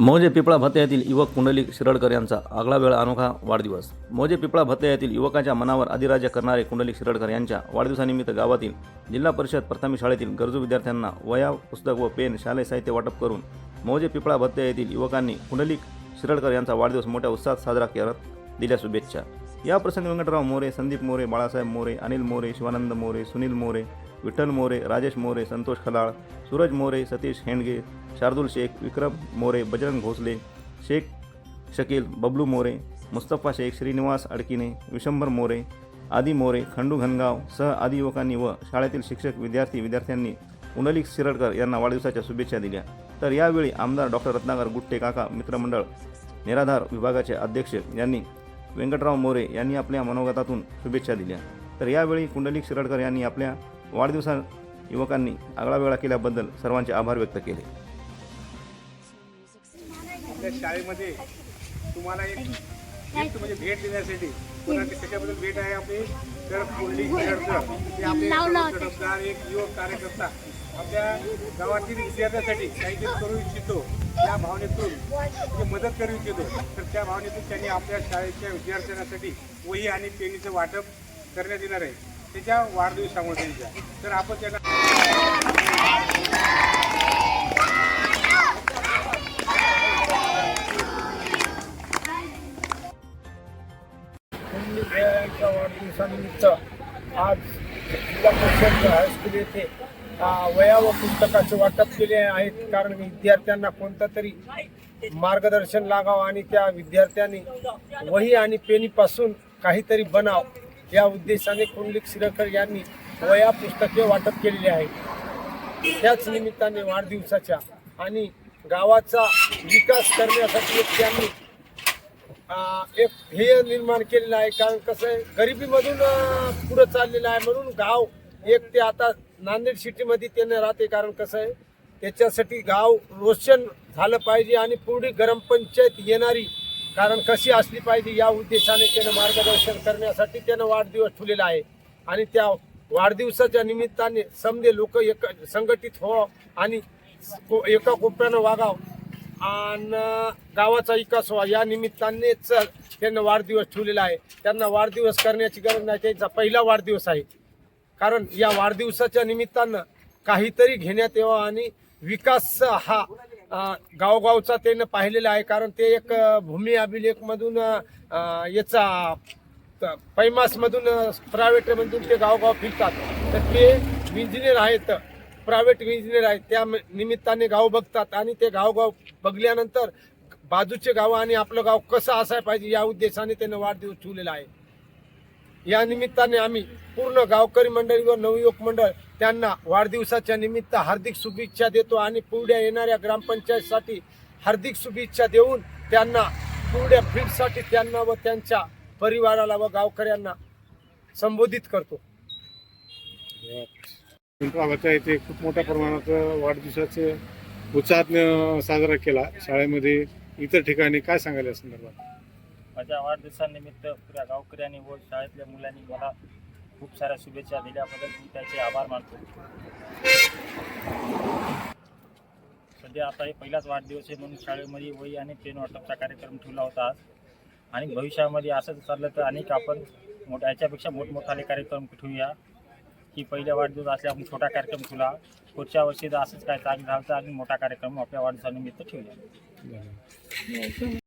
मौजे पिपळा भत्ते येथील युवक पुंडलिक शिरडकर यांचा आगळा वेळ अनोखा वाढदिवस. मौजे पिपळा भत्ते येथील युवकाच्या मनावर अधिराज्य करणारे कुंडलिक शिरडकर यांच्या वाढदिवसानिमित्त गावातील जिल्हा परिषद प्राथमिक शाळेतील गरजू विद्यार्थ्यांना वया पुस्तक व पेन शालेय साहित्य वाटप करून मौजे पिपळा भत्ते येथील युवकांनी कुंडलिक शिरडकर यांचा वाढदिवस मोठ्या उत्साहात साजरा करत दिल्या शुभेच्छा. या प्रसंगी व्यंकटराव मोरे संदीप मोरे बाळासाहेब मोरे अनिल मोरे शिवानंद मोरे सुनील मोरे विठ्ठल मोरे राजेश मोरे संतोष खलाळ सूरज मोरे सतीश हेंडगे शार्दुल शेख विक्रम मोरे बजरंग भोसले शेख शकील बबलू मोरे मुस्तफा शेख श्रीनिवास अडकिने विशंभर मोरे आदी मोरे खंडू घनगाव सह आदी युवकांनी व शाळेतील शिक्षक विद्यार्थी विद्यार्थ्यांनी पुंडलिक सिरडकर यांना वाढदिवसाच्या शुभेच्छा दिल्या. तर यावेळी आमदार डॉक्टर रत्नाकर गुट्टे काका मित्रमंडळ निराधार विभागाचे अध्यक्ष यांनी व्यंकटराव मोरे यांनी आपल्या मनोगतातून शुभेच्छा दिल्या. तर यावेळी कुंडलिक शिरडकर यांनी आपल्या वाढदिवसा युवकांनी आगळा वेळा केल्याबद्दल सर्वांचे आभार व्यक्त केले. आपल्या शाळेमध्ये तुम्हाला एक गिफ्ट म्हणजे भेट देण्यासाठी पुन्हा ते कशाबद्दल भेट आहे आपली तर ते आपले तडफदार एक युवक कार्यकर्ता. आपल्या गावातील विद्यार्थ्यांसाठी काहीतरी करू इच्छितो. त्या भावनेतून मदत करू इच्छितो. तर त्या भावनेतून त्यांनी आपल्या शाळेच्या विद्यार्थ्यांसाठी वही आणि पेनीचं वाटप करण्यात येणार आहे. त्याच्या वाढदिवसामुळे त्यांच्या. तर आपण त्यांना यांच्या वाढदिवसानिमित्त आज जिल्हा परिषद हायस्कूल येथे वया व पुस्तकाचे वाटप केले आहेत. कारण विद्यार्थ्यांना कोणता तरी मार्गदर्शन लागावं आणि त्या विद्यार्थ्यांनी वही आणि पेनीपासून काहीतरी बनाव या उद्देशाने कुंडलिक सिरकर यांनी वया पुस्तके वाटप केलेली आहे त्याच निमित्ताने वाढदिवसाच्या आणि गावाचा विकास करण्यासाठी एक त्यांनी एक ध्येय निर्माण केलेलं आहे. कारण कसं आहे गरिबीमधून पुढं चाललेलं आहे. म्हणून गाव एक ते आता नांदेड सिटीमध्ये त्यांना राहते. कारण कसं आहे त्याच्यासाठी गाव रोशन झालं पाहिजे आणि पूर्ण ग्रामपंचायत येणारी कारण कशी असली पाहिजे या उद्देशाने त्यानं मार्गदर्शन करण्यासाठी त्यानं वाढदिवस ठेवलेला आहे. आणि त्या वाढदिवसाच्या निमित्ताने समजे लोक एक संघटित व्हावं आणि को- एका कोपऱ्यानं वागावं आणि गावाचा विकास व्हा. या निमित्तानेच त्यांना वाढदिवस ठेवलेला आहे. त्यांना वाढदिवस करण्याची गरज नाही. त्यांचा पहिला वाढदिवस आहे. कारण या वाढदिवसाच्या निमित्तानं काहीतरी घेण्यात यावं आणि विकास हा गावगावचा त्यानं पाहिलेला आहे. कारण ते एक भूमी अभिलेखमधून याचा त- पैमासमधून प्रायव्हेटमधून ते गावगाव फिरतात. तर ते इंजिनियर आहेत प्रायव्हेट इंजिनियर आहेत. त्या निमित्ताने गाव बघतात आणि ते गावगाव बघल्यानंतर बाजूचे गाव आणि आपलं गाव कसं असायला पाहिजे या उद्देशाने त्यानं वाढदिवस ठेवलेला आहे. या निमित्ताने आम्ही पूर्ण गावकरी मंडळी व नवयुवक मंडळ त्यांना वाढदिवसाच्या निमित्त हार्दिक शुभेच्छा देतो आणि पुढ्या येणाऱ्या ग्रामपंचायतसाठी हार्दिक शुभेच्छा देऊन त्यांना पुढ्या फील्डसाठी त्यांना व त्यांच्या परिवाराला व गावकऱ्यांना संबोधित करतो. पिंपळाभाच्या इथे खूप मोठ्या प्रमाणात वाढदिवसाचे उत्साहात साजरा केला. शाळेमध्ये इतर ठिकाणी काय सांगाल या संदर्भात? माझ्या वाढदिवसानिमित्त पुऱ्या गावकऱ्यांनी व शाळेतल्या मुलांनी मला खूप साऱ्या शुभेच्छा दिल्याबद्दल मी त्याचे आभार मानतो. सध्या आता हे पहिलाच वाढदिवस आहे म्हणून शाळेमध्ये वही आणि पेन वाटपचा कार्यक्रम ठेवला होता आज. आणि भविष्यामध्ये असंच चाललं तर अनेक आपण मोठ्या याच्यापेक्षा मोठमोठाले कार्यक्रम ठेवूया. की पहिल्या वाढदिवस असल्या आपण छोटा कार्यक्रम ठेवला. पुढच्या वर्षी जर असंच काय चांगलं झालं तर आम्ही मोठा कार्यक्रम आपल्या वाढदिवसानिमित्त ठेवूया. हो, हो.